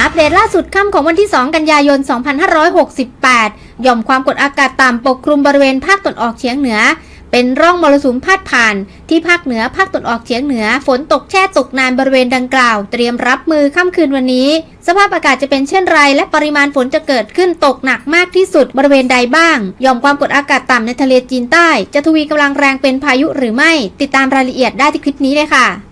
อัปเดตล่าสุดค่ำของวันที่ 2 กันยายน 2568 หย่อมความกดอากาศต่ำปกคลุมบริเวณภาคตะวันออกเฉียงเหนือ เป็นร่องมรสุมพาดผ่าน ที่ภาคเหนือภาคตะวันออกเฉียงเหนือ ฝนตกแช่ตกนานบริเวณดังกล่าว เตรียมรับมือค่ำคืนวันนี้ สภาพอากาศจะเป็นเช่นไร และปริมาณฝนจะเกิดขึ้นตกหนักมากที่สุดบริเวณใดบ้างหย่อมความกดอากาศต่ำในทะเลจีนใต้ จะทวีกำลังแรงเป็นพายุหรือไม่ ติดตามรายละเอียดได้ที่คลิปนี้เลยค่ะ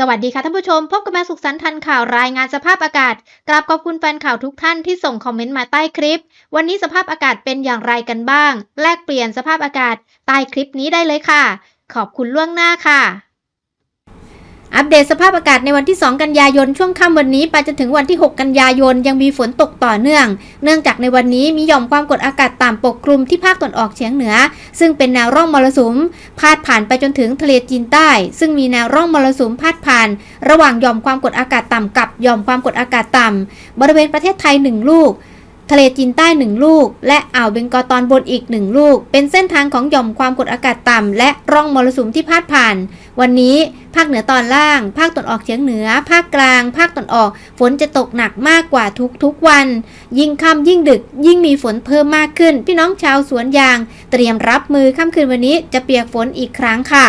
สวัสดีค่ะท่านผู้ชม พบกับแมาสุขสันต์ทันข่าวรายงานสภาพอากาศ กราบขอบคุณแฟนข่าวทุกท่านที่ส่งคอมเมนต์มาใต้คลิป วันนี้สภาพอากาศเป็นอย่างไรกันบ้าง แลกเปลี่ยนสภาพอากาศใต้คลิปนี้ได้เลยค่ะ ขอบคุณล่วงหน้าค่ะ อัปเดตสภาพอากาศในวันที่ 2 กันยายนช่วงค่ำวันนี้ไปจนถึงวันที่ 6 กันยายนยังมีฝนตกต่อเนื่อง เนื่องจากในวันนี้มีหย่อมความกดอากาศต่ำปกคลุมที่ภาคตะวันออกเฉียงเหนือ ซึ่งเป็นแนวร่องมรสุม พาดผ่านไปจนถึงทะเลจีนใต้ ซึ่งมีแนวร่องมรสุมพาดผ่าน ระหว่างหย่อมความกดอากาศต่ำกับหย่อมความกดอากาศต่ำบริเวณประเทศไทยหนึ่งลูก ทะเลจีนใต้หนึ่งลูก และอ่าวเบงกอตอนบนอีกหนึ่งลูก เป็นเส้นทางของหย่อมความกดอากาศต่ำและร่องมรสุมที่พาดผ่าน วันนี้ภาคเหนือตอนล่าง ภาคตะวันออกเฉียงเหนือ ภาคกลาง ภาคตะวันออก ฝนจะตกหนักมากกว่าทุกๆวัน ยิ่งค่ำยิ่งดึก ยิ่งมีฝนเพิ่มมากขึ้น พี่น้องชาวสวนยาง เตรียมรับมือค่ำคืนวันนี้จะเปียกฝนอีกครั้งค่ะ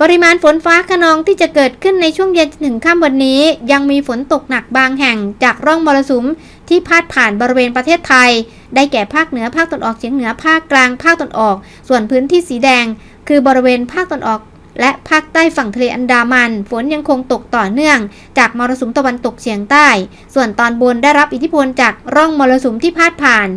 ปริมาณฝนฟ้าขนองที่จะเกิดขึ้นในช่วงเย็นจนถึงค่ำวันนี้ ยังมีฝนตกหนักบางแห่งจากร่องมรสุม ที่พาดผ่านบริเวณประเทศไทย ได้แก่ภาคเหนือภาคตะวันออกเฉียงเหนือภาคกลางภาคตะวันออก ส่วนพื้นที่สีแดง คือบริเวณภาคตะวันออกและภาคใต้ฝั่งทะเลอันดามัน ฝนยังคงตกต่อเนื่อง จากมรสุมตะวันตกเฉียงใต้ ส่วนตอนบนได้รับอิทธิพลจากร่องมรสุมที่พาดผ่าน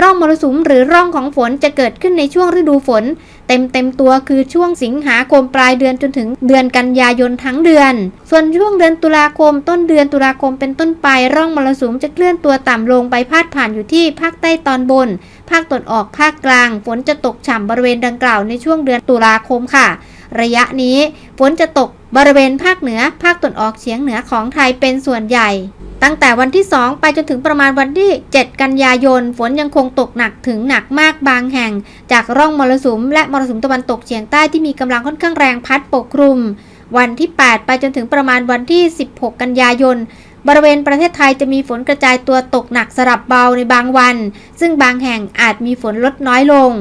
ร่องมรสุมหรือร่องของฝนจะเกิดขึ้นในช่วงฤดูฝน เต็มเต็มตัวคือช่วงสิงหาคมปลายเดือนจนถึงเดือนกันยายนทั้งเดือน ส่วนช่วงเดือนตุลาคม ต้นเดือนตุลาคมเป็นต้นไปร่องมรสุมจะเคลื่อนตัวต่ำลงไปพาดผ่านอยู่ที่ภาคใต้ตอนบน ภาคตะวันออกภาคกลาง ฝนจะตกฉ่ำบริเวณดังกล่าวในช่วงเดือนตุลาคมค่ะ ระยะนี้ฝนจะตกบริเวณภาคเหนือ ภาคตะวันออกเฉียงเหนือของไทยเป็นส่วนใหญ่ ตั้งแต่วันที่ 2 ไปจนถึงประมาณวันที่ 7 กันยายน ฝนยังคงตกหนักถึงหนักมากบางแห่ง จากร่องมรสุมและมรสุมตะวันตกเฉียงใต้ที่มีกำลังค่อนข้างแรงพัดปกคลุม วันที่ 8 ไปจนถึงประมาณวันที่ 16 กันยายนบริเวณประเทศไทยจะมีฝนกระจายตัวตกหนักสลับเบาในบางวัน ซึ่งบางแห่งอาจมีฝนลดน้อยลง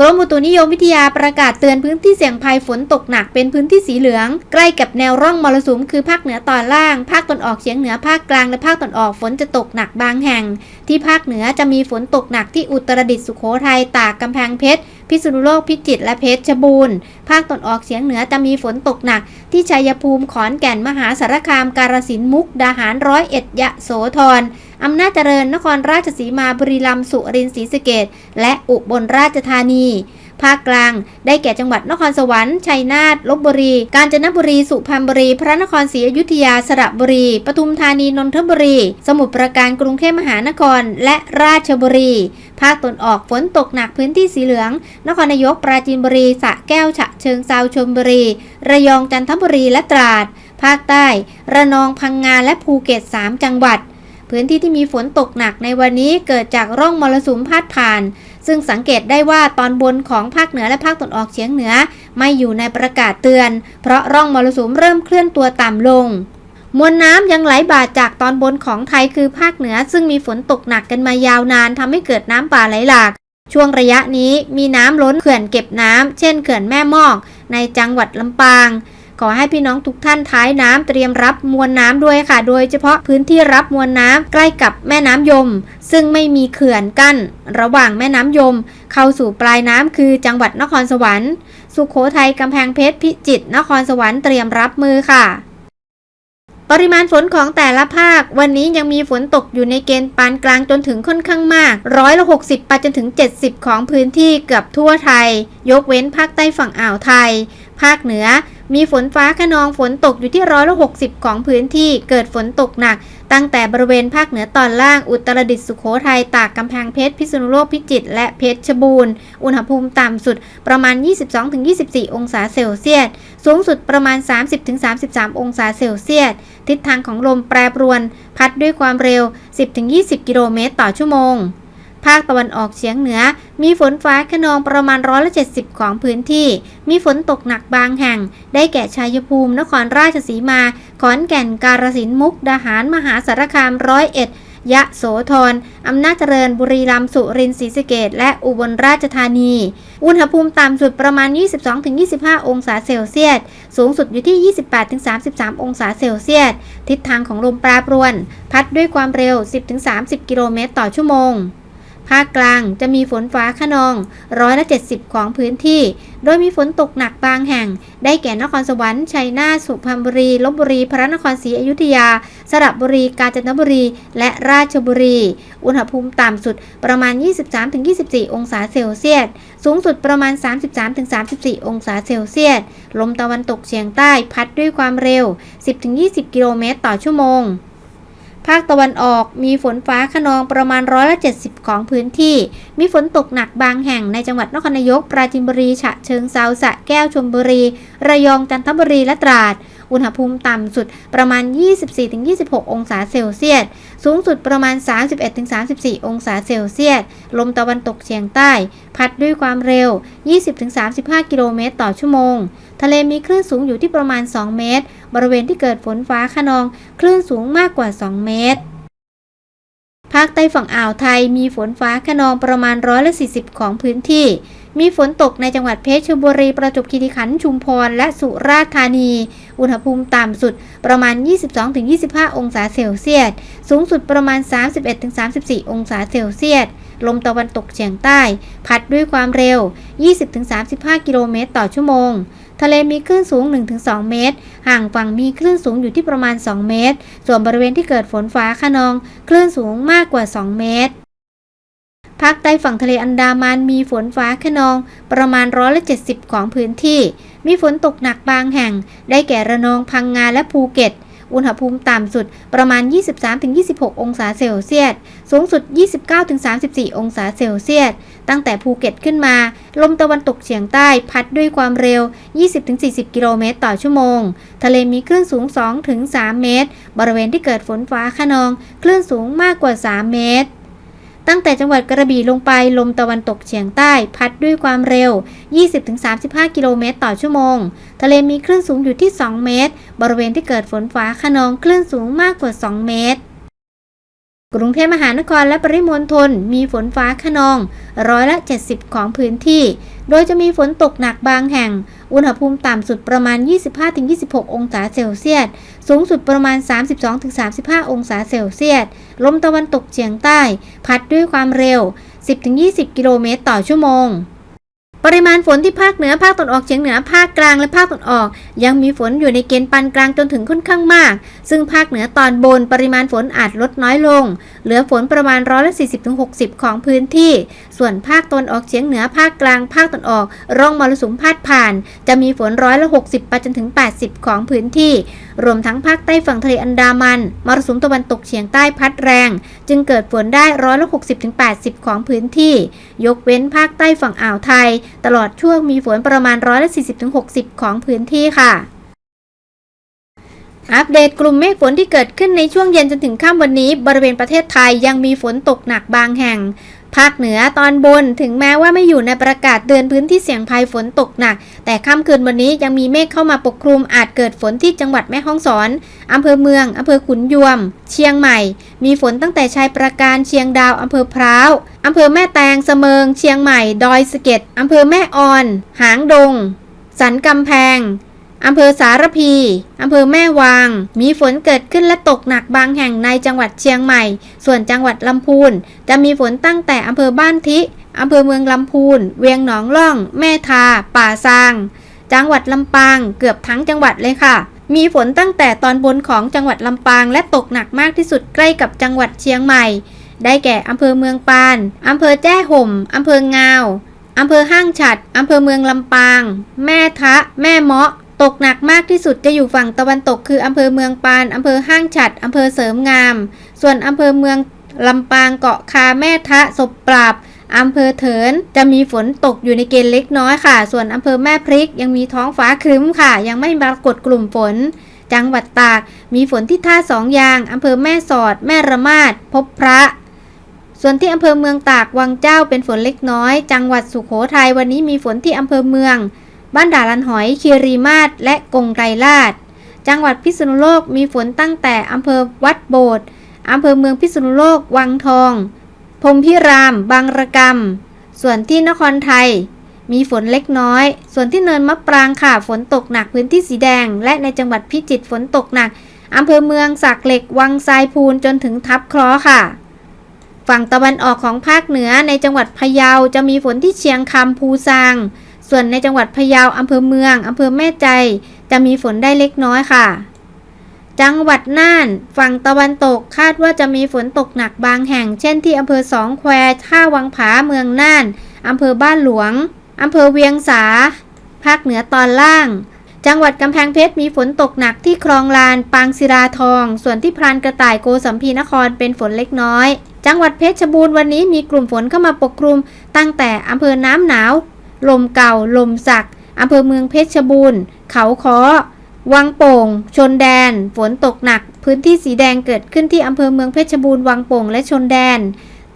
กรมอุตุนิยมวิทยาประกาศเตือนพื้นที่เสี่ยงภัยฝนตกหนักเป็นพื้นที่สีเหลือง ใกล้กับแนวร่องมรสุมคือภาคเหนือตอนล่าง ภาคตะวันออกเฉียงเหนือภาคกลางและภาคตะวันออกฝนจะตกหนักบางแห่ง ที่ภาคเหนือจะมีฝนตกหนักที่อุตรดิตถ์สุโขทัยตากกำแพงเพชรพิษณุโลกพิจิตรและเพชรบูรณ์ ภาคตะวันออกเฉียงเหนือจะมีฝนตกหนัก ที่ชัยภูมิขอนแก่นมหาสารคาม การสินธุ์มุกดาหารร้อยเอ็ดยะโสธร อำนาจเจริญนครราชสีมาบุรีรัมย์สุรินทร์ศรีสะเกษและอุบลราชธานี ภาคกลาง ได้แก่จังหวัดนครสวรรค์ชัยนาทลบบุรี กาญจนบุรี สุพรรณบุรี พระนครศรีอยุธยาสระบุรี ปทุมธานีนนทบุรี สมุทรปราการกรุงเทพมหานคร และราชบุรี ภาคตะวันออกฝนตกหนักพื้นที่สีเหลือง นครนายกปราจีนบุรีสระแก้วฉะเชิงเซาชลบุรี ระยองจันทบุรีและตราด ภาคใต้ ระนองพังงาและภูเก็ต 3 จังหวัด พื้นที่ที่มีฝนตกหนักในวันนี้เกิดจากร่องมรสุมพาดผ่าน ซึ่งสังเกตได้ว่าตอนบนของภาคเหนือและภาคตะวันออกเฉียงเหนือ ไม่อยู่ในประกาศเตือน เพราะร่องมรสุมเริ่มเคลื่อนตัวต่ำลง มวลน้ำยังไหลบ่าจากตอนบนของไทยคือภาคเหนือ ซึ่งมีฝนตกหนักกันมายาวนานทำให้เกิดน้ำป่าไหลหลากช่วงระยะนี้มีน้ำล้นเขื่อนเก็บน้ำเช่นเขื่อนแม่มอก ในจังหวัดลำปาง ขอให้พี่น้องทุกท่านท้ายน้ำเตรียมรับมวลน้ำด้วยค่ะ โดยเฉพาะพื้นที่รับมวลน้ำใกล้กับแม่น้ำยม ซึ่งไม่มีเขื่อนกั้น ระหว่างแม่น้ำยม เข้าสู่ปลายน้ำคือจังหวัดนครสวรรค์ สุขโขทัยกำแพงเพชรพิจิตรนครสวรรค์เตรียมรับมือค่ะปริมาณฝนของแต่ละภาค วันนี้ยังมีฝนตกอยู่ในเกณฑ์ปานกลางจนถึงค่อนข้างมากร้อยละ60ไปจนถึง 70 ของพื้นที่เกือบทั่วไทย ยกเว้นภาคใต้ฝั่งอ่าวไทย ภาคเหนือ มีฝนฟ้าขนองฝนตกอยู่ที่ร้อยละ60 ของพื้นที่เกิดฝนตกหนัก ตั้งแต่บริเวณภาคเหนือตอนล่าง อุตรดิตถ์สุโขทัยตากกำแพงเพชรพิษณุโลกพิจิตรและเพชรบูรณ์ อุณหภูมิต่ำสุดประมาณ 22-24 องศาเซลเซียส สูงสุดประมาณ 30-33 องศาเซลเซียส ทิศทางของลมแปรปรวน พัดด้วยความเร็ว 10-20 กิโลเมตรต่อชั่วโมง ภาคตะวันออกเฉียงเหนือ มีฝนฟ้าขนองประมาณร้อยละ70ของพื้นที่ มีฝนตกหนักบางแห่ง ได้แก่ชัยภูมิ นครราชสีมา ขอนแก่น กาฬสินธุ์มุกดาหาร มหาสารคามร้อยเอ็ด ยะโสธร อำนาจเจริญ บุรีรัมย์ สุรินทร์ศรีสะเกษและอุบลราชธานี อุณหภูมิต่ำสุดประมาณ 22-25 องศาเซลเซียส สูงสุดอยู่ที่ 28-33 องศาเซลเซียส ทิศทางของลมแปรปรวน พัดด้วยความเร็ว 10-30 กิโลเมตรต่อชั่วโมง ภาคกลางจะมีฝนฟ้าขนองร้อยละ70 ของพื้นที่ โดยมีฝนตกหนักบางแห่ง ได้แก่นครสวรรค์ ชัยนาท สุพรรณบุรี ลบบุรี พระนครศรีอยุธยา สระบุรี กาญจนบุรี และราชบุรี อุณหภูมิต่ำสุดประมาณ 23-24 องศาเซลเซียส สูงสุดประมาณ 33-34 องศาเซลเซียส ลมตะวันตกเฉียงใต้พัดด้วยความเร็ว 10-20 กิโลเมตรต่อชั่วโมง ภาคตะวันออกมีฝนฟ้าขนองประมาณร้อยละ70 ของพื้นที่ มีฝนตกหนักบางแห่งในจังหวัดนครนายก ปราจีนบุรี ฉะเชิงเซาสะแก้วชลบุรี ระยอง จันทบุรี และตราด อุณหภูมิต่ำสุดประมาณ 24-26 องศาเซลเซียส สูงสุดประมาณ 31-34 องศาเซลเซียส ลมตะวันตกเฉียงใต้ พัดด้วยความเร็ว 20-35 กิโลเมตรต่อชั่วโมง ทะเลมีคลื่นสูงอยู่ที่ประมาณ 2 เมตร บริเวณที่เกิดฝนฟ้าขนอง คลื่นสูงมากกว่า 2 เมตร ภาคใต้ฝั่งอ่าวไทยมีฝนฟ้าขนองประมาณร้อยละ40 ของพื้นที่ มีฝนตกในจังหวัดเพชรบุรี ประจวบคีรีขันธ์ชุมพร และสุราษฎร์ธานี อุณหภูมิต่ำสุดประมาณ 22-25 องศาเซลเซียส สูงสุดประมาณ 31-34 องศาเซลเซียสลมตะวันตกเฉียงใต้ พัดด้วยความเร็ว 20-35 กิโลเมตรต่อชั่วโมง ทะเลมีคลื่นสูง 1-2 เมตร ห่างฝั่งมีคลื่นสูงอยู่ที่ประมาณ 2 เมตร ส่วนบริเวณที่เกิดฝนฟ้าคะนอง คลื่นสูงมากกว่า 2 เมตรภาคใต้ฝั่งทะเลอันดามันมีฝนฟ้าขนอง ประมาณร้อยละ70ของพื้นที่ มีฝนตกหนักบางแห่ง ได้แก่ระนองพังงาและภูเก็ต อุณหภูมิต่ำสุดประมาณ 23-26 องศาเซลเซียส สูงสุด 29-34 องศาเซลเซียส ตั้งแต่ภูเก็ตขึ้นมา ลมตะวันตกเฉียงใต้พัดด้วยความเร็ว 20-40 กิโลเมตรต่อชั่วโมง ทะเลมีคลื่นสูง 2-3 เมตร บริเวณที่เกิดฝนฟ้าขนอง คลื่นสูงมากกว่า 3 เมตร ตั้งแต่จังหวัดกระบี่ลงไปลมตะวันตกเฉียงใต้ พัดด้วยความเร็ว 20-35 กิโลเมตรต่อชั่วโมง ทะเลมีคลื่นสูงอยู่ที่ 2 เมตร บริเวณที่เกิดฝนฟ้าขนองคลื่นสูงมากกว่า 2 เมตร กรุงเทพมหานครและปริมณฑลมีฝนฟ้าขนอง ร้อยละ 70 ของพื้นที่ โดยจะมีฝนตกหนักบางแห่ง อุณหภูมิต่ำสุดประมาณ 25-26 องศาเซลเซียส สูงสุดประมาณ 32-35 องศาเซลเซียส ลมตะวันตกเฉียงใต้ พัดด้วยความเร็ว 10-20 กิโลเมตรต่อชั่วโมง ปริมาณฝนที่ภาคเหนือภาคตะวันออกเฉียงเหนือภาคกลางและภาคตะวันออก ยังมีฝนอยู่ในเกณฑ์ปานกลางจนถึงค่อนข้างมาก ซึ่งภาคเหนือตอนบนปริมาณฝนอาจลดน้อยลง เหลือฝนประมาณร้อยละ40-60ของพื้นที่ ส่วนภาคตะวันออกเฉียงเหนือภาคกลางภาคตะวันออก ร่องมรสุมพาดผ่าน จะมีฝนร้อยละ60ไปจนถึง80ของพื้นที่ รวมทั้งภาคใต้ฝั่งทะเลอันดามันมรสุมตะวันตกเฉียงใต้พัดแรง จึงเกิดฝนได้ร้อยละ60-80ของพื้นที่ ยกเว้นภาคใต้ฝั่งอ่าวไทยตลอดช่วงมีฝนประมาณร้อยละ40-60 ของพื้นที่ค่ะ อัปเดตกลุ่มเมฆฝนที่เกิดขึ้นในช่วงเย็นจนถึงค่ำวันนี้ บริเวณประเทศไทยยังมีฝนตกหนักบางแห่ง ภาคเหนือตอนบนถึงแม้ว่าไม่อยู่ในประกาศเตือนพื้นที่เสี่ยงภัยฝนตกหนัก แต่ค่ำคืนวันนี้ยังมีเมฆเข้ามาปกคลุมอาจเกิดฝนที่จังหวัดแม่ฮ่องสอนอำเภอเมืองอำเภอขุนยวม เชียงใหม่ มีฝนตั้งแต่ชายประการเชียงดาวอำเภอพร้าวอำเภอแม่แตงเสมิง เชียงใหม่ ดอยสะเก็ดอำเภอแม่ออน หางดง สันกำแพง อำเภอสารพี อำเภอแม่วาง มีฝนเกิดขึ้นและตกหนักบางแห่งในจังหวัดเชียงใหม่ ส่วนจังหวัดลำพูน จะมีฝนตั้งแต่อำเภอบ้านทิ อำเภอเมืองลำพูน เวียงหนองล่อง แม่ทา ป่าซาง จังหวัดลำปาง เกือบทั้งจังหวัดเลยค่ะ มีฝนตั้งแต่ตอนบนของจังหวัดลำปาง และตกหนักมากที่สุดใกล้กับจังหวัดเชียงใหม่ ได้แก่อำเภอเมืองปาน อำเภอแจ้ห่ม อำเภองาวอำเภอห้างฉัด อำเภอเมืองลำปาง แม่ทะ แม่เมาะ ตกหนักมากที่สุดจะอยู่ฝั่งตะวันตกคืออำเภอเมืองปานอำเภอห้างฉัดอำเภอเสริมงาม ส่วนอำเภอเมืองลำปางเกาะคาแม่ทะศพปราบอำเภอเถินจะมีฝนตกอยู่ในเกณฑ์เล็กน้อยค่ะ ส่วนอำเภอแม่พริกยังมีท้องฟ้าครึ้มค่ะ ยังไม่ปรากฏกลุ่มฝน จังหวัดตาก มีฝนที่ท่าสองยางอำเภอแม่สอด แม่ระมาด พบพระ ส่วนที่อำเภอเมืองตาก วังเจ้าเป็นฝนเล็กน้อย จังหวัดสุขโขทัยวันนี้มีฝนที่อำเภอเมือง บ้านด่าลันหอยคีรีมาศและกงไกรลาด จังหวัดพิษณุโลกมีฝนตั้งแต่อำเภอวัดโบสถ์อำเภอเมืองพิษณุโลก วังทองพรมพิราม บางระกำส่วนที่นครไทย มีฝนเล็กน้อย ส่วนที่เนินมะปรางค่ะ ฝนตกหนักพื้นที่สีแดง และในจังหวัดพิจิตรฝนตกหนักอำเภอเมืองสักเหล็ก วังทรายพูนจนถึงทับคราะห์ค่ะ ฝั่งตะวันออกของภาคเหนือในจังหวัดพะเยาจะมีฝนที่เชียงคำภูซาง ส่วนในจังหวัดพะเยาอำเภอเมืองอำเภอแม่ใจ จะมีฝนได้เล็กน้อยค่ะ จังหวัดน่าน ฝั่งตะวันตกคาดว่าจะมีฝนตกหนักบางแห่ง เช่นที่อำเภอสองแควท่าวังผาเมืองน่านอำเภอบ้านหลวงอำเภอเวียงสา ภาคเหนือตอนล่าง จังหวัดกำแพงเพชรมีฝนตกหนักที่คลองลาน ปางศิราทอง ส่วนที่พรานกระต่ายโกสัมพีนครเป็นฝนเล็กน้อย จังหวัดเพชรบูรณ์วันนี้มีกลุ่มฝนเข้ามาปกคลุม ตั้งแต่อำเภอน้ำหนาว ลมเก่า ลมสักอำเภอเมืองเพชรบูรณ์ เขาคอวังโป่ง ชนแดน ฝนตกหนัก พื้นที่สีแดงเกิดขึ้นที่อำเภอเมืองเพชรบูรณ์ วังโป่ง และชนแดน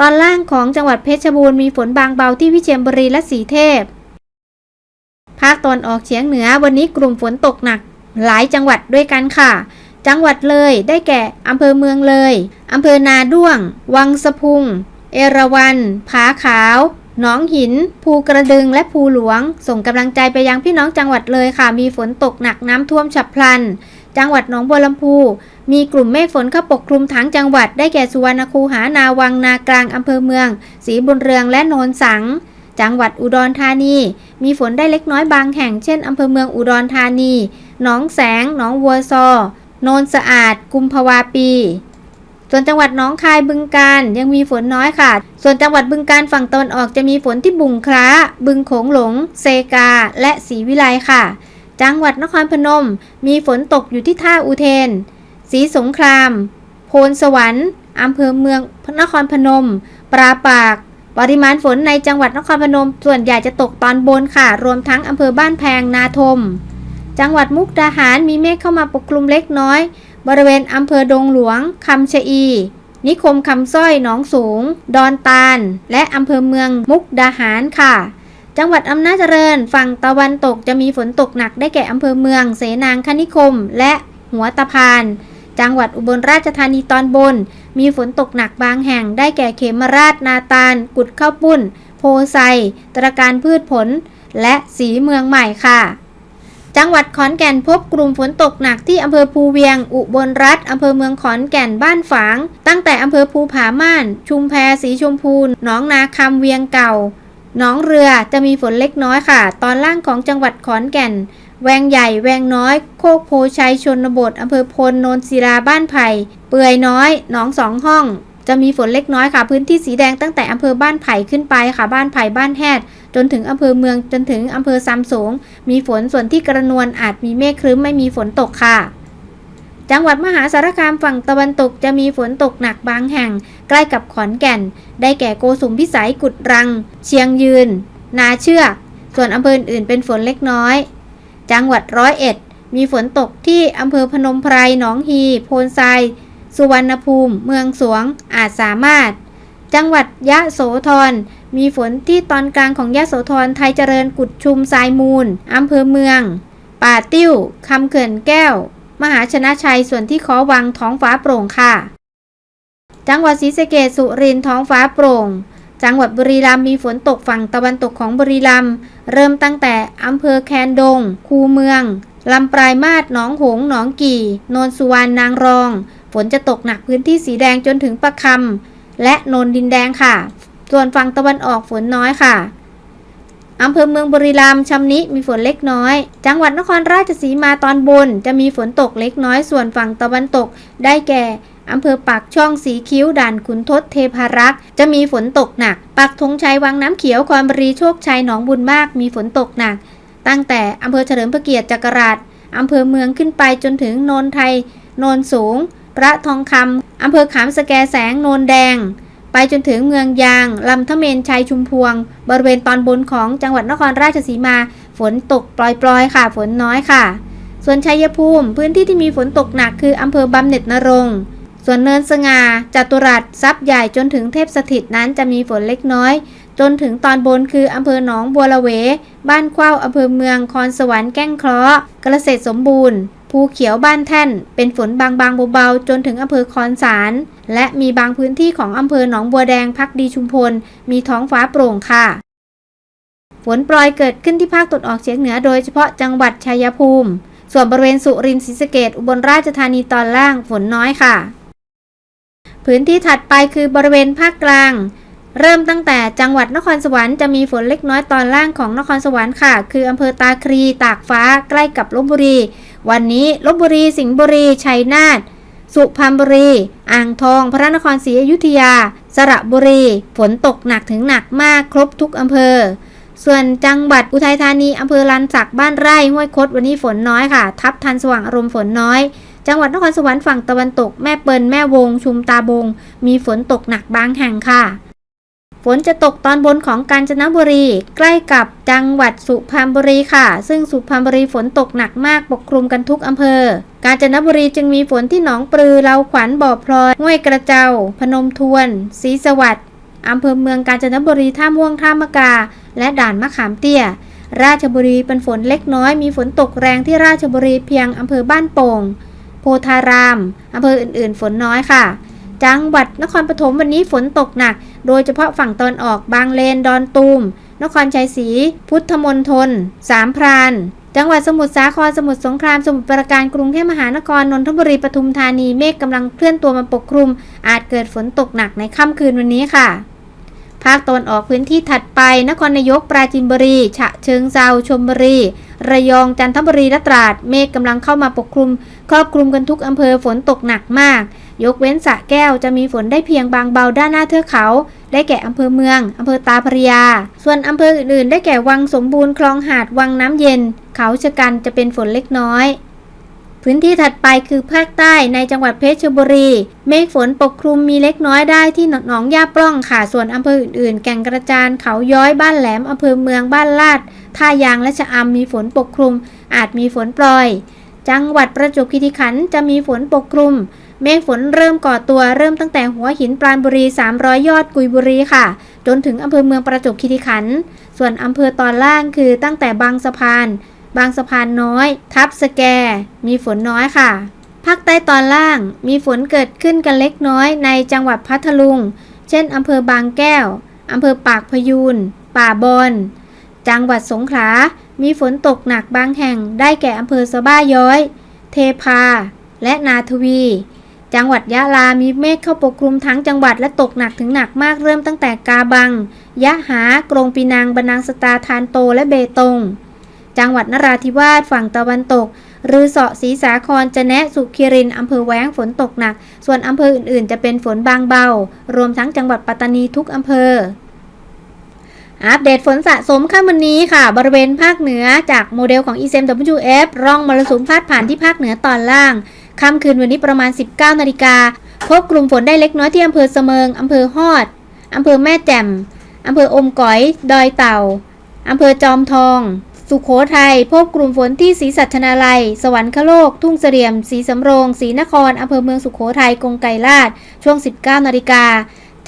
ตอนล่างของจังหวัดเพชรบูรณ์มีฝนบางเบาที่วิเชียรบุรีและสีเทพ ภาคตอนออกเฉียงเหนือวันนี้กลุ่มฝนตกหนัก หลายจังหวัดด้วยกันค่ะ จังหวัดเลย ได้แก่ อำเภอเมืองเลย อำเภอนาด้วง วังสะพุง เอราวันผาขาว หนองหิน ภูกระดึง และภูหลวง ส่งกำลังใจไปยังพี่น้องจังหวัดเลยค่ะ มีฝนตกหนักน้ำท่วมฉับพลัน จังหวัดหนองบัวลำพู มีกลุ่มเมฆฝนเข้าปกคลุมทั้งจังหวัด ได้แก่สุวรรณคูหานาวังนากลางอำเภอเมืองศรีบุญเรืองและโนนสัง จังหวัดอุดรธานี มีฝนได้เล็กน้อยบางแห่ง เช่นอำเภอเมืองอุดรธานี หนองแสง หนองวัวซอ โนนสะอาด กุมภาวาปี ส่วนจังหวัดหนองคายบึงการยังมีฝนน้อยค่ะ ส่วนจังหวัดบึงการฝั่งตะวันออกจะมีฝนที่บุงคล้า บึงโขงหลง เซกา และศรีวิไลค่ะ จังหวัดนครพนม มีฝนตกอยู่ที่ท่าอุเทนศรีสงคราม โพนสวรรค์อำเภอเมืองนครพนม ปราปาก ปริมาณฝนในจังหวัดนครพนม ส่วนใหญ่จะตกตอนบนค่ะ รวมทั้งอำเภอบ้านแพงนาทม จังหวัดมุกดาหารมีเมฆเข้ามาปกคลุมเล็กน้อย บริเวณอำเภอดงหลวง คำชะอี นิคมคำสร้อยหนองสูง ดอนตาล และอำเภอเมืองมุกดาหารค่ะ จังหวัดอำนาจเจริญ ฝั่งตะวันตกจะมีฝนตกหนักได้แก่อำเภอเมือง เสนางคณิคม และหัวตะพาน จังหวัดอุบลราชธานีตอนบน มีฝนตกหนักบางแห่งได้แก่เขมราชนาตาล กุดข้าวปุ้น โพไซตระการพืชผล และสีเมืองใหม่ค่ะ จังหวัดขอนแก่นพบกลุ่มฝนตกหนักที่อำเภอภูเวียง อุบลรัฐอำเภอเมืองขอนแก่นบ้านฝาง ตั้งแต่อำเภอภูผาม่าน ชุมแพสีชมพูหนองนาคำเวียงเก่าหนองเรือจะมีฝนเล็กน้อยค่ะ ตอนล่างของจังหวัดขอนแก่น แวงใหญ่ แวงน้อย โคกโพชัยชนบทอำเภอพล โนนศิลาบ้านไผ่ เปื่อยน้อย หนองสองห้อง จะมีฝนเล็กน้อยค่ะ พื้นที่สีแดงตั้งแต่อำเภอบ้านไผ่ขึ้นไปค่ะ บ้านไผ่บ้านแฮดจนถึงอำเภอเมืองจนถึงอำเภอซำโสงมีฝนส่วนที่กระนวลอาจมีเมฆครึ้มไม่มีฝนตกค่ะ จังหวัดมหาสารคามฝั่งตะวันตกจะมีฝนตกหนักบางแห่ง ใกล้กับขอนแก่น ได้แก่โกสุมพิสัยกุดรัง เชียงยืน นาเชือกส่วนอำเภออื่นเป็นฝนเล็กน้อย จังหวัดร้อยเอ็ดมีฝนตกที่อำเภอพนมไพรหนองฮี โพนไซ สุวรรณภูมิ เมืองสวง อาจสามารถ จังหวัดยะโสธร มีฝนที่ตอนกลางของยะโสธร ไทยเจริญกุดชุมทรายมูล อำเภอเมือง ป่าติ้ว คำเขื่อนแก้ว มหาชนะชัย ส่วนที่ขอวังท้องฟ้าโปร่งค่ะ จังหวัดศรีสะเกษสุรินทร์ท้องฟ้าโปร่ง จังหวัดบุรีรัมย์มีฝนตกฝั่งตะวันตกของบุรีรัมย์ เริ่มตั้งแต่อำเภอแคนดง คูเมืองลำปลายมาศหนองหงส์หนองกี่ โนนสุวรรณ นางรอง ฝนจะตกหนักพื้นที่สีแดงจนถึงประคำและนนดินแดงค่ะ ส่วนฝั่งตะวันออกฝนน้อยค่ะอำเภอเมืองบุรีรัมย์ชำนิมีฝนเล็กน้อย จังหวัดนครราชสีมาตอนบน จะมีฝนตกเล็กน้อย ส่วนฝั่งตะวันตก ได้แก่อำเภอปากช่องสีคิ้วด่านขุนทดเทพารักษ์จะมีฝนตกหนัก ปักธงชัยวังน้ำเขียวคอนบุรีโชคชัยหนองบุญมากมีฝนตกหนัก ตั้งแต่อำเภอเฉลิมพระเกียรติจักราชอำเภอเมืองขึ้นไปจนถึงโนนไทยโนนสูง พระทองคำอำเภอขามสแกแสงโนนแดง ไปจนถึงเมืองยางลำทะเมนชัยชุมพวง บริเวณตอนบนของจังหวัดนครราชสีมา ฝนตกปล่อยๆ ค่ะ ฝนน้อยค่ะ ส่วนชัยภูมิ พื้นที่ที่มีฝนตกหนักคืออำเภอบำเหน็จนรงส่วนเนินสง่าจัตุรัสทรัพย์ใหญ่จนถึงเทพสถิตนั้นจะมีฝนเล็กน้อย จนถึงตอนบนคืออำเภอหนองบัวละเว บ้านเข้าอำเภอเมืองคอนสวรรค์แก้งเคราะห์เกษตรสมบูรณ์ ภูเขียวบ้านแท่น เป็นฝนบางบางๆเบาๆจนถึงอำเภอคอนสาร และมีบางพื้นที่ของอำเภอหนองบัวแดงพักดีชุมพล มีท้องฟ้าโปร่งค่ะ ฝนโปรยเกิดขึ้นที่ภาคตะวันออกเฉียงเหนือโดยเฉพาะจังหวัดชัยภูมิ ส่วนบริเวณสุรินทร์ศรีสะเกดอุบลราชธานีตอนล่างฝนน้อยค่ะ พื้นที่ถัดไปคือบริเวณภาคกลางเริ่มตั้งแต่จังหวัดนครสวรรค์จะมีฝนเล็กน้อยตอนล่างของนครสวรรค์ค่ะ คืออำเภอตาครี ตากฟ้า ใกล้กับลบบุรี วันนี้ลบบุรี สิงห์บุรี ชัยนาท สุพรรณบุรี อ่างทอง พระนครศรีอยุธยา สระบุรี ฝนตกหนักถึงหนักมากครบทุกอำเภอ ส่วนจังหวัดอุทัยธานีอำเภอลันสักบ้านไร่ห้วยคดวันนี้ฝนน้อยค่ะ ทับทันสว่างอารมณ์ฝนน้อย จังหวัดนครสวรรค์ฝั่งตะวันตก แม่เปิลแม่วง ชุมตาบง มีฝนตกหนักบางแห่งค่ะ ฝนจะตกตอนบนของกาญจนบุรี ใกล้กับจังหวัดสุพรรณบุรีค่ะ ซึ่งสุพรรณบุรีฝนตกหนักมากปกคลุมกันทุกอำเภอ กาญจนบุรีจึงมีฝนที่หนองปลือเลาขวัญบ่อพลอยห้วยกระเจ้าพนมทวนศรีสวัสดิ์อำเภอเมืองกาญจนบุรีท่าม่วงท่ามะกา และด่านมะขามเตี้ย ราชบุรีเป็นฝนเล็กน้อย มีฝนตกแรงที่ราชบุรีเพียงอำเภอบ้านโป่ง โพธารามอำเภออื่นๆ ฝนน้อยค่ะ จังหวัดนครปฐมวันนี้ฝนตกหนัก โดยเฉพาะฝั่งตอนออกบางเลนดอนตูม นครชัยศรี พุทธมณฑลสามพราน จังหวัดสมุทรสาครสมุทรสงครามสมุทรปราการกรุงเทพมหานครนนทบุรีปทุมธานีเมฆกำลังเคลื่อนตัวมาปกคลุม อาจเกิดฝนตกหนักในค่ำคืนวันนี้ค่ะภาคตะวันออกพื้นที่ถัดไป นครนายกปราจีนบุรี ฉะเชิงเซาชลบุรี ระยองจันทบุรีและตราด เมฆกำลังเข้ามาปกคลุม ครอบคลุมกันทุกอำเภอฝนตกหนักมาก ยกเว้นสระแก้วจะมีฝนได้เพียงบางเบาด้านหน้าเทือกเขา ได้แก่อำเภอเมืองอำเภอตาพระยา ส่วนอำเภออื่นๆ ได้แก่วังสมบูรณ์คลองหาดวังน้ำเย็น เขาชะกันจะเป็นฝนเล็กน้อย พื้นที่ถัดไปคือภาคใต้ในจังหวัดเพชรบุรี เมฆฝนปกคลุมมีเล็กน้อยได้ที่หนองยาปล้องค่ะส่วนอำเภออื่นๆ แก่งกระจานเขาย้อยบ้านแหลมอำเภอเมืองบ้านลาดท่ายางและชะอำมีฝนปกคลุม อาจมีฝนปล่อย จังหวัดประจวบคีรีขันธ์จะมีฝนปกคลุม เมฆฝนเริ่มก่อตัวเริ่มตั้งแต่หัวหินปราณบุรี 300 ยอดกุยบุรีค่ะ จนถึงอำเภอเมืองประจวบคีรีขันธ์ส่วนอำเภอตอนล่างคือตั้งแต่บางสะพาน บางสะพานน้อย ทับสแก มีฝนน้อยค่ะ ภาคใต้ตอนล่างมีฝนเกิดขึ้นกันเล็กน้อยในจังหวัดพัทลุง เช่นอำเภอบางแก้วอำเภอปากพยูน ป่าบอนจังหวัดสงขลา มีฝนตกหนักบางแห่งได้แก่อำเภอสะบ้าย้อย เทพา และนาทวี จังหวัดยะลามีเมฆเข้าปกคลุมทั้งจังหวัดและตกหนักถึงหนักมากเริ่มตั้งแต่กาบัง ยะหากรงปีนังบรรนังสตาทานโตและเบตง จังหวัดนราธิวาสฝั่งตะวันตกรือเสาะศรีสาครจะแนะสุขิรินอำเภอแว้งฝนตกหนัก ส่วนอำเภออื่นๆ จะเป็นฝนบางเบา รวมทั้งจังหวัดปัตตานีทุกอำเภอ อัปเดตฝนสะสมค่ำวันนี้ค่ะ บริเวณภาคเหนือจากโมเดลของ ECMWF ร่องมรสุมพาดผ่านที่ภาคเหนือตอนล่าง ค่ำคืนวันนี้ประมาณ 19 นาฬิกา พบกลุ่มฝนได้เล็กน้อยที่อำเภอเสมิงอำเภอฮอดอำเภอแม่แจ่มอำเภออมก๋อย ดอยเต่าอำเภอจอมทอง สุขโขทัย พบกลุ่มฝนที่ศรีสัชนาลัย สวรรคโลก ทุ่งเสลี่ยม ศรีสำโรง ศรีนครอำเภอเมืองสุขโขทัย กงไกรลาด ช่วง 19 นาฬิกา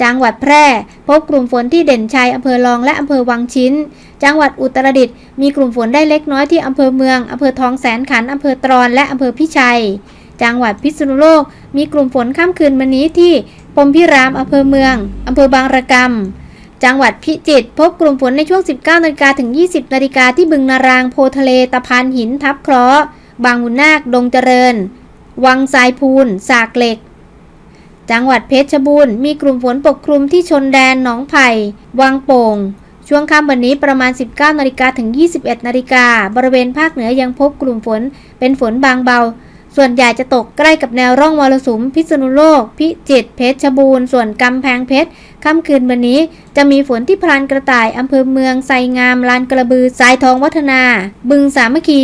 จังหวัดแพร่ พบกลุ่มฝนที่เด่นชัยอำเภอรองและอำเภอวังชิ้น จังหวัดอุตรดิตถ์ มีกลุ่มฝนได้เล็กน้อยที่อำเภอเมืองอำเภอทองแสนขันอำเภอตรอน และอำเภอพิชัย จังหวัดพิษณุโลก มีกลุ่มฝนข้ามคืนวันนี้ที่พรมพิรามอำเภอเมืองอำเภอบางระกำจังหวัดพิจิตรพบกลุ่มฝนในช่วง 19นาฬิกาถึง 20นาฬิกาที่บึงนารางโพทะเลตะพานหินทับเคราะห์บางมุนนาคดงเจริญ วังทรายพูน สากเหล็ก จังหวัดเพชรบูรณ์มีกลุ่มฝนปกคลุมที่ชนแดนหนองไผ่ วังโป่ง ช่วงค่ำวันนี้ประมาณ 19นาฬิกาถึง 21นาฬิกาบริเวณภาคเหนือยังพบกลุ่มฝนเป็นฝนบางเบา ส่วนใหญ่จะตกใกล้กับแนวร่องมรสุมพิษณุโลก พิจิตรเพชรบูรณ์ส่วนกำแพงเพชรค่ำคืนวันนี้ จะมีฝนที่พรานกระต่ายอำเภอเมืองไซงามลานกระบือสายทองวัฒนา บึงสามัคคี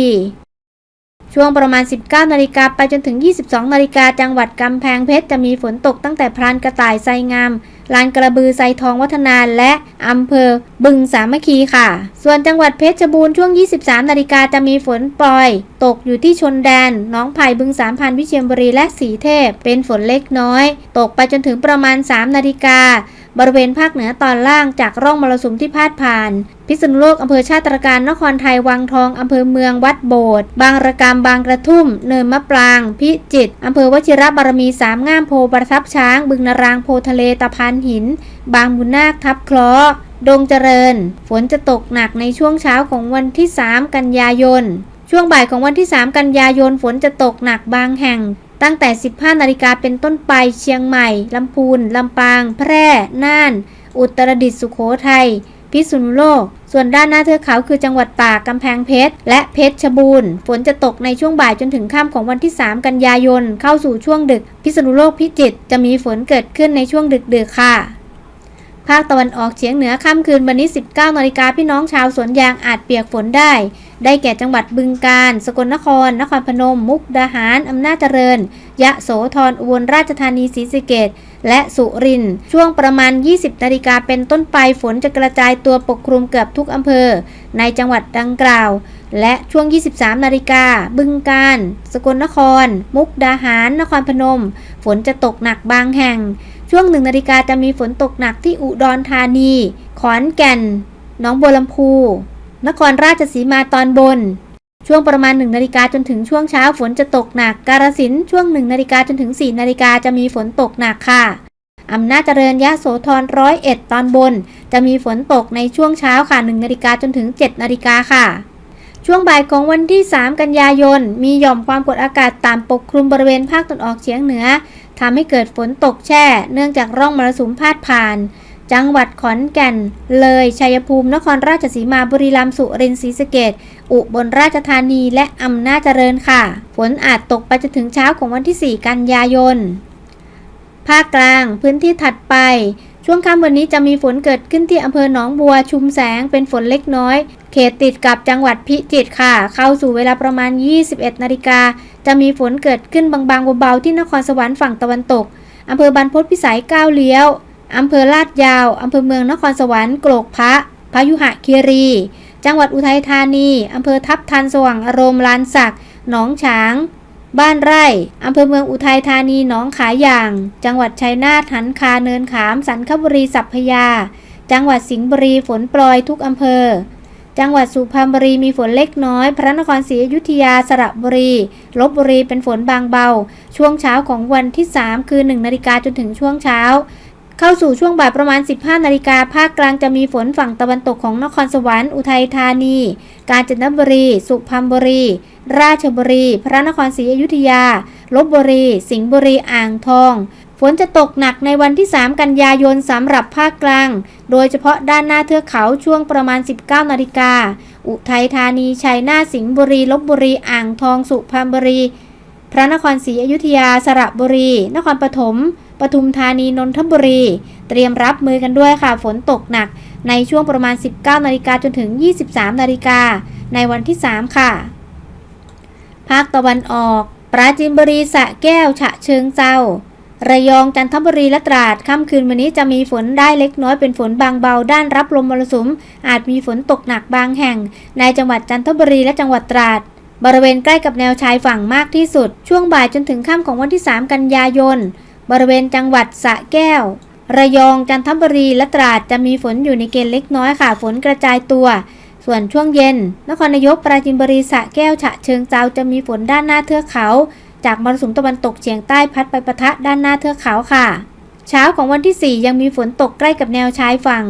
ช่วงประมาณ 19 นาฬิกาไปจนถึง 22 นาฬิกาจังหวัดกำแพงเพชรจะมีฝนตกตั้งแต่พรานกระต่ายไซงาม ลานกระบือไซทองวัฒนาและอำเภอบึงสามัคคีค่ะ ส่วนจังหวัดเพชรบูรณ์ช่วง 23 นาฬิกาจะมีฝนปล่อย ตกอยู่ที่ชนแดนน้องไผ่บึงสามพันวิเชียรบุรีและสีเทพ เป็นฝนเล็กน้อย ตกไปจนถึงประมาณ 3 นาฬิกา บริเวณภาคเหนือตอนล่างจากร่องมรสุมที่พาดผ่าน พิษณุโลกอำเภอชาติตรการนครไทยวังทองอำเภอเมืองวัดโบสถ์บางระกำบางกระทุ่ม เนินมะปราง พิจิตรอำเภอวชิระบารมีสามง่ามโพประทับช้าง บึงนารางโพทะเลตะพานหิน บางบุญนาคทับคราะห์ดงเจริญ ฝนจะตกหนักในช่วงเช้าของวันที่ 3 กันยายน ช่วงบ่ายของวันที่ 3 กันยายน ฝนจะตกหนักบางแห่ง ตั้งแต่ 15 นาฬิกาเป็นต้นไปเชียงใหม่ ลำพูน ลำปาง แพร่ น่าน อุตรดิตถ์ สุโขทัย พิษณุโลก ส่วนด้านหน้าเทือกเขาคือจังหวัดตาก กำแพงเพชร และเพชรบูรณ์ ฝนจะตกในช่วงบ่ายจนถึงค่ำของวันที่ 3 กันยายน เข้าสู่ช่วงดึก พิษณุโลก พิจิตร จะมีฝนเกิดขึ้นในช่วงดึกๆค่ะภาคตะวันออกเฉียงเหนือค่ำคืนวันนี้ 19 นาฬิกาพี่น้องชาวสวนยางอาจเปียกฝนได้ ได้แก่จังหวัดบึงกาฬ สกลนคร นครพนม มุกดาหาร อำนาจเจริญ ยะโสธร อุบลราชธานี ศรีสะเกษและสุรินทร์ ช่วงประมาณ 20 นาฬิกาเป็นต้นไป ฝนจะกระจายตัวปกคลุมเกือบทุกอำเภอ ในจังหวัดดังกล่าว และช่วง 23 นาฬิกา บึงกาฬ สกลนคร มุกดาหาร นครพนม ฝนจะตกหนักบางแห่ง ช่วงหนึ่งนาฬิกาจะมีฝนตกหนักที่อุดรธานี ขอนแก่น หนองบัวลำพู นครราชสีมาตอนบน ช่วงประมาณ 1นาฬิกาจนถึงช่วงเช้าฝนจะตกหนัก กาฬสินช่วง 1นาฬิกาจนถึง 4นาฬิกาจะมีฝนตกหนักค่ะอำนาจเจริญยะโสธรร้อยเอ็ดตอนบน จะมีฝนตกในช่วงเช้าค่ะ1นาฬิกาจนถึง 7นาฬิกาค่ะ ช่วงบ่ายของวันที่ 3 กันยายน มีหย่อมความกดอากาศต่ำปกคลุมบริเวณภาคตะวันออกเฉียงเหนือทำให้เกิดฝนตกแช่ เนื่องจากร่องมรสุมพาดผ่าน จังหวัดขอนแก่น เลย ชัยภูมิ นครราชสีมา บุรีรัมย์ สุรินทร์ ศรีสะเกษอุบลราชธานี และอำนาจเจริญค่ะ ฝนอาจตกไปจนถึงเช้าของวันที่ 4 กันยายน ภาคกลาง พื้นที่ถัดไป ช่วงค่ำวันนี้จะมีฝนเกิดขึ้นที่อำเภอหนองบัว ชุมแสง เป็นฝนเล็กน้อย เขตติดกับจังหวัดพิจิตรค่ะ เข้าสู่เวลาประมาณ 21 นาฬิกา จะมีฝนเกิดขึ้นบางๆเบาๆที่นครสวรรค์ฝั่งตะวันตกอำเภอบรรพตพิสัยก้าวเลี้ยว อำเภอลาดยาว อำเภอเมืองนครสวรรค์โกรกพระพยุหะคีรี จังหวัดอุทัยธานี อำเภอทับทันสว่างอารมณ์ลานสัก หนองฉาง บ้านไร่ อำเภอเมืองอุทัยธานี หนองขายอย่าง จังหวัดชัยนาทหันคาเนินขาม สันคบุรีสัพพยา จังหวัดสิงห์บุรีฝนโปรยทุกอำเภอ จังหวัดสุพรรณบุรีมีฝนเล็กน้อย พระนครศรีอยุธยา สระบุรี ลบบุรีเป็นฝนบางเบา ช่วงเช้าของวันที่ 3 คือ 1 นาฬิกาจนถึงช่วงเช้า เข้าสู่ช่วงบ่ายประมาณ 15 นาฬิกาภาคกลางจะมีฝนฝั่งตะวันตกของนครสวรรค์ อุทัยธานี กาญจนบุรี สุพรรณบุรี ราชบุรี พระนครศรีอยุธยา ลบบุรี สิงห์บุรี อ่างทอง ฝนจะตกหนักในวันที่ 3 กันยายนสำหรับภาคกลาง โดยเฉพาะด้านหน้าเทือกเขาช่วงประมาณ 19 นาฬิกา อุทัยธานี ชัยนาท สิงห์บุรี ลบบุรี อ่างทอง สุพรรณบุรี พระนครศรีอยุธยา สระบุรี นครปฐม ปทุมธานีนนทบุรี เตรียมรับมือกันด้วยค่ะ ฝนตกหนัก ในช่วงประมาณ 19นาฬิกาจนถึง 23นาฬิกาในวันที่ 3 ค่ะ ภาคตะวันออก ปราจีนบุรีสะแก้ว ฉะเชิงเซาระยองจันทบุรีและตราดค่ำคืนวันนี้จะมีฝนได้เล็กน้อยเป็นฝนบางเบาด้านรับลมมรสุม อาจมีฝนตกหนักบางแห่ง ในจังหวัดจันทบุรีและจังหวัดตราด บริเวณใกล้กับแนวชายฝั่งมากที่สุด ช่วงบ่ายจนถึงค่ำของวันที่ 3 กันยายน บริเวณจังหวัดสระแก้ว ระยองจันทบุรีและตราดจะมีฝนอยู่ในเกณฑ์เล็กน้อยค่ะ ฝนกระจายตัว ส่วนช่วงเย็น นครนายกปราจินบุรีสระแก้วฉะเชิงเซาจะมีฝนด้านหน้าเทือกเขา จากมรสุมตะวันตกเฉียงใต้พัดไปปะทะด้านหน้าเทือกเขาค่ะ เช้าของวันที่ 4 ยังมีฝนตกใกล้กับแนวชายฝั่ง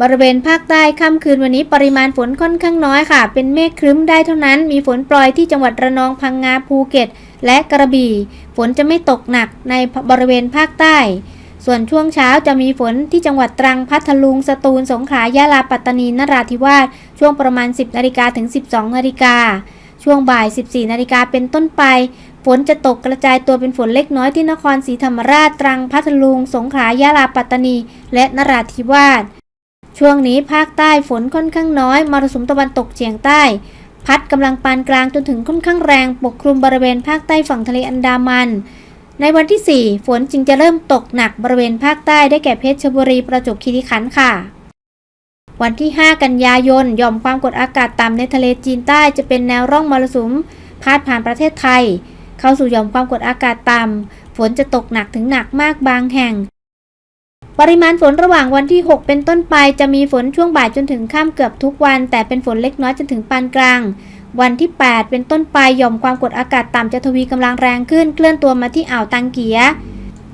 บริเวณภาคใต้ค่ำคืนวันนี้ปริมาณฝนค่อนข้างน้อยค่ะ เป็นเมฆครึ้มได้เท่านั้น มีฝนปล่อยที่จังหวัดระนองพังงาภูเก็ต และกระบี่ ฝนจะไม่ตกหนักในบริเวณภาคใต้ ส่วนช่วงเช้าจะมีฝนที่จังหวัดตรังพัทลุง สตูลสงขลายะลาปัตตานีนราธิวาสช่วงประมาณ 10นาฬิกาถึง 12นาฬิกาช่วงบ่าย 14นาฬิกาเป็นต้นไป ฝนจะตกกระจายตัวเป็นฝนเล็กน้อยที่นครศรีธรรมราชตรังพัทลุง สงขลายะลาปัตตานี และนราธิวาส ช่วงนี้ภาคใต้ฝนค่อนข้างน้อยมรสุมตะวันตกเฉียงใต้ พัดกำลังปานกลางจนถึงค่อนข้างแรงปกคลุมบริเวณภาคใต้ฝั่งทะเลอันดามัน ในวันที่ 4 ฝนจึงจะเริ่มตกหนักบริเวณภาคใต้ได้แก่เพชรบุรีประจวบคีรีขันธ์ค่ะ วันที่ 5 กันยายนหย่อมความกดอากาศต่ำในทะเลจีนใต้จะเป็นแนวร่องมรสุมพาดผ่านประเทศไทย เข้าสู่หย่อมความกดอากาศต่ำฝนจะตกหนักถึงหนักมากบางแห่ง ปริมาณฝนระหว่างวันที่ 6 เป็นต้นไป จะมีฝนช่วงบ่ายจนถึงค่ำเกือบทุกวัน แต่เป็นฝนเล็กน้อยจนถึงปานกลาง วันที่ 8 เป็นต้นไปหย่อมความกดอากาศต่ำจะทวีกำลังแรงขึ้น เคลื่อนตัวมาที่อ่าวตังเกีย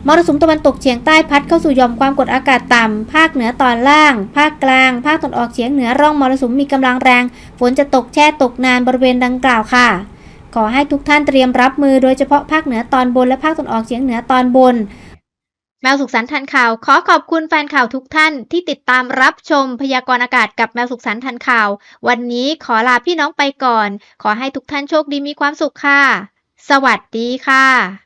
มรสุมตะวันตกเฉียงใต้พัดเข้าสู่หย่อมความกดอากาศต่ำ ภาคเหนือตอนล่าง ภาคกลาง ภาคตะวันออกเฉียงเหนือร่องมรสุมมีกำลังแรง ฝนจะตกแช่ตกนานบริเวณดังกล่าวค่ะ ขอให้ทุกท่านเตรียมรับมือโดยเฉพาะภาคเหนือตอนบนและภาคตะวันออกเฉียงเหนือตอนบน แมวสุขสันต์ทันข่าว ขอขอบคุณแฟนข่าวทุกท่านที่ติดตามรับชมพยากรณ์อากาศกับแมวสุขสันต์ทันข่าว วันนี้ขอลาพี่น้องไปก่อน ขอให้ทุกท่านโชคดีมีความสุขค่ะ สวัสดีค่ะ